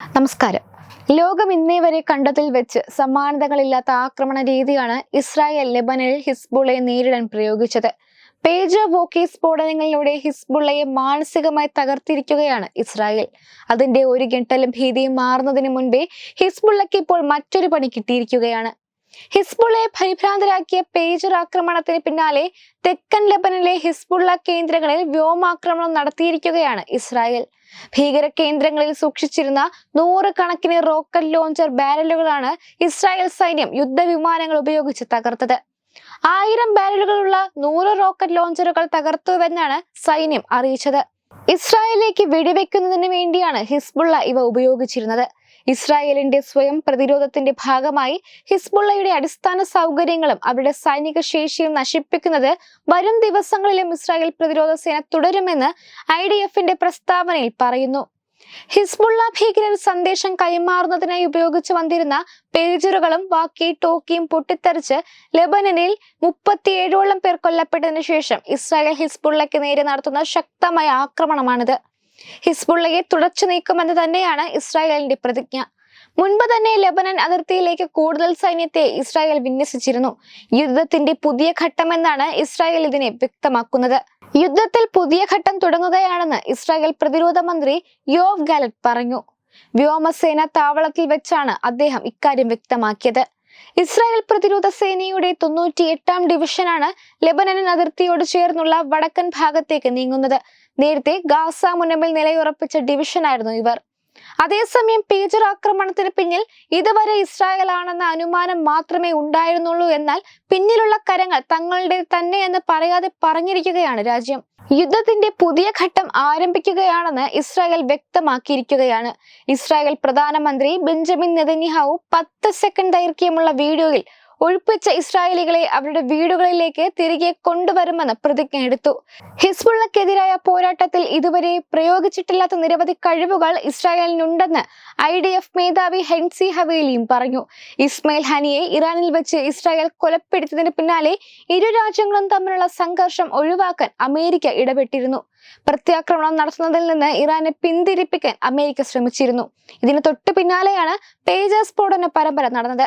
നമസ്കാരം. ലോകം ഇന്നേ വരെ കണ്ടതിൽ വെച്ച് സമാനതകളില്ലാത്ത ആക്രമണ രീതിയാണ് ഇസ്രായേൽ ലെബനനിൽ ഹിസ്ബുള്ളയെ നേരിടാൻ പ്രയോഗിച്ചത്. പേജർ വോക്കി സ്ഫോടനങ്ങളിലൂടെ ഹിസ്ബുള്ളയെ മാനസികമായി തകർത്തിരിക്കുകയാണ് ഇസ്രായേൽ. അതിന്റെ ഒരു ഗെട്ടലും ഭീതിയും മാറുന്നതിന് മുൻപേ ഹിസ്ബുള്ളയ്ക്ക് ഇപ്പോൾ മറ്റൊരു പണി കിട്ടിയിരിക്കുകയാണ്. ഹിസ്ബുള്ളയെ പരിഭ്രാന്തരാക്കിയ പേജർ ആക്രമണത്തിന് പിന്നാലെ തെക്കൻ ലെബനനിലെ ഹിസ്ബുള്ള കേന്ദ്രങ്ങളിൽ വ്യോമാക്രമണം നടത്തിയിരിക്കുകയാണ് ഇസ്രായേൽ. ഭീകര കേന്ദ്രങ്ങളിൽ സൂക്ഷിച്ചിരുന്ന നൂറുകണക്കിന് റോക്കറ്റ് ലോഞ്ചർ ബാരലുകളാണ് ഇസ്രായേൽ സൈന്യം യുദ്ധവിമാനങ്ങൾ ഉപയോഗിച്ച് തകർത്തത്. ആയിരം ബാരലുകളുള്ള നൂറ് റോക്കറ്റ് ലോഞ്ചറുകൾ തകർത്തുവെന്നാണ് സൈന്യം അറിയിച്ചത്. ഇസ്രായേലിലേക്ക് വെടിവെക്കുന്നതിന് വേണ്ടിയാണ് ഹിസ്ബുള്ള ഇവ ഉപയോഗിച്ചിരുന്നത്. ഇസ്രായേലിന്റെ സ്വയം പ്രതിരോധത്തിന്റെ ഭാഗമായി ഹിസ്ബുള്ളയുടെ അടിസ്ഥാന സൗകര്യങ്ങളും അവരുടെ സൈനിക ശേഷിയും നശിപ്പിക്കുന്നത് വരും ദിവസങ്ങളിലും ഇസ്രായേൽ പ്രതിരോധ സേന തുടരുമെന്ന് ഐ ഡി എഫിന്റെ പ്രസ്താവനയിൽ പറയുന്നു. ഹിസ്ബുള്ള ഭീകരർ സന്ദേശം കൈമാറുന്നതിനായി ഉപയോഗിച്ചു വന്നിരുന്ന പേജറുകളും വാക്കി ടോക്കിയും പൊട്ടിത്തെറിച്ച് ലെബനനിൽ മുപ്പത്തിയേഴോളം പേർ കൊല്ലപ്പെട്ടതിനു ശേഷം ഇസ്രായേൽ ഹിസ്ബുള്ളയ്ക്ക് നേരെ നടത്തുന്ന ശക്തമായ ആക്രമണമാണിത്. ഹിസ്ബുള്ളയെ തുടച്ചു നീക്കുമെന്ന് തന്നെയാണ് ഇസ്രായേലിന്റെ പ്രതിജ്ഞ. മുൻപ് തന്നെ ലബനൻ അതിർത്തിയിലേക്ക് കൂടുതൽ സൈന്യത്തെ ഇസ്രായേൽ വിന്യസിച്ചിരുന്നു. യുദ്ധത്തിന്റെ പുതിയ ഘട്ടമെന്നാണ് ഇസ്രായേൽ ഇതിനെ വ്യക്തമാക്കുന്നത്. യുദ്ധത്തിൽ പുതിയ ഘട്ടം തുടങ്ങുകയാണെന്ന് ഇസ്രായേൽ പ്രതിരോധ മന്ത്രി യോവ് ഗാലറ്റ് പറഞ്ഞു. വ്യോമസേന താവളത്തിൽ വെച്ചാണ് അദ്ദേഹം ഇക്കാര്യം വ്യക്തമാക്കിയത്. ഇസ്രായേൽ പ്രതിരോധ സേനയുടെ തൊണ്ണൂറ്റി എട്ടാം ഡിവിഷനാണ് ലെബനൻ അതിർത്തിയോട് ചേർന്നുള്ള വടക്കൻ ഭാഗത്തേക്ക് നീങ്ങുന്നത്. നേരത്തെ ഗാസ മുനമ്പിൽ നിലയുറപ്പിച്ച ഡിവിഷനായിരുന്നു ഇവർ. അതേസമയം പേജർ ആക്രമണത്തിന് പിന്നിൽ ഇതുവരെ ഇസ്രായേൽ ആണെന്ന അനുമാനം മാത്രമേ ഉണ്ടായിരുന്നുള്ളൂ എന്നാൽ പിന്നിലുള്ള കരങ്ങൾ തങ്ങളുടെ തന്നെ എന്ന് പറയാതെ പറഞ്ഞിരിക്കുകയാണ് രാജ്യം. യുദ്ധത്തിന്റെ പുതിയ ഘട്ടം ആരംഭിക്കുകയാണെന്ന് ഇസ്രായേൽ വ്യക്തമാക്കിയിരിക്കുകയാണ്. ഇസ്രായേൽ പ്രധാനമന്ത്രി ബെഞ്ചമിൻ നെതന്യാഹു പത്ത് സെക്കൻഡ് ദൈർഘ്യമുള്ള വീഡിയോയിൽ ഒഴിപ്പിച്ച ഇസ്രായേലികളെ അവരുടെ വീടുകളിലേക്ക് തിരികെ കൊണ്ടുവരുമെന്ന് പ്രതിജ്ഞ എടുത്തു. ഹിസ്ബുള്ളക്കെതിരായ പോരാട്ടത്തിൽ ഇതുവരെ പ്രയോഗിച്ചിട്ടില്ലാത്ത നിരവധി കഴിവുകൾ ഇസ്രായേലിനുണ്ടെന്ന് ഐ ഡി എഫ് മേധാവി ഹെൻസി ഹവേലിയും പറഞ്ഞു. ഇസ്മയിൽ ഹനിയെ ഇറാനിൽ വെച്ച് ഇസ്രായേൽ കൊലപ്പെടുത്തിയതിന് പിന്നാലെ ഇരു രാജ്യങ്ങളും തമ്മിലുള്ള സംഘർഷം ഒഴിവാക്കാൻ അമേരിക്ക ഇടപെട്ടിരുന്നു. പ്രത്യാക്രമണം നടത്തുന്നതിൽ നിന്ന് ഇറാനെ പിന്തിരിപ്പിക്കാൻ അമേരിക്ക ശ്രമിച്ചിരുന്നു. ഇതിന് തൊട്ടു പിന്നാലെയാണ് പേജ സ്ഫോടന പരമ്പര നടന്നത്.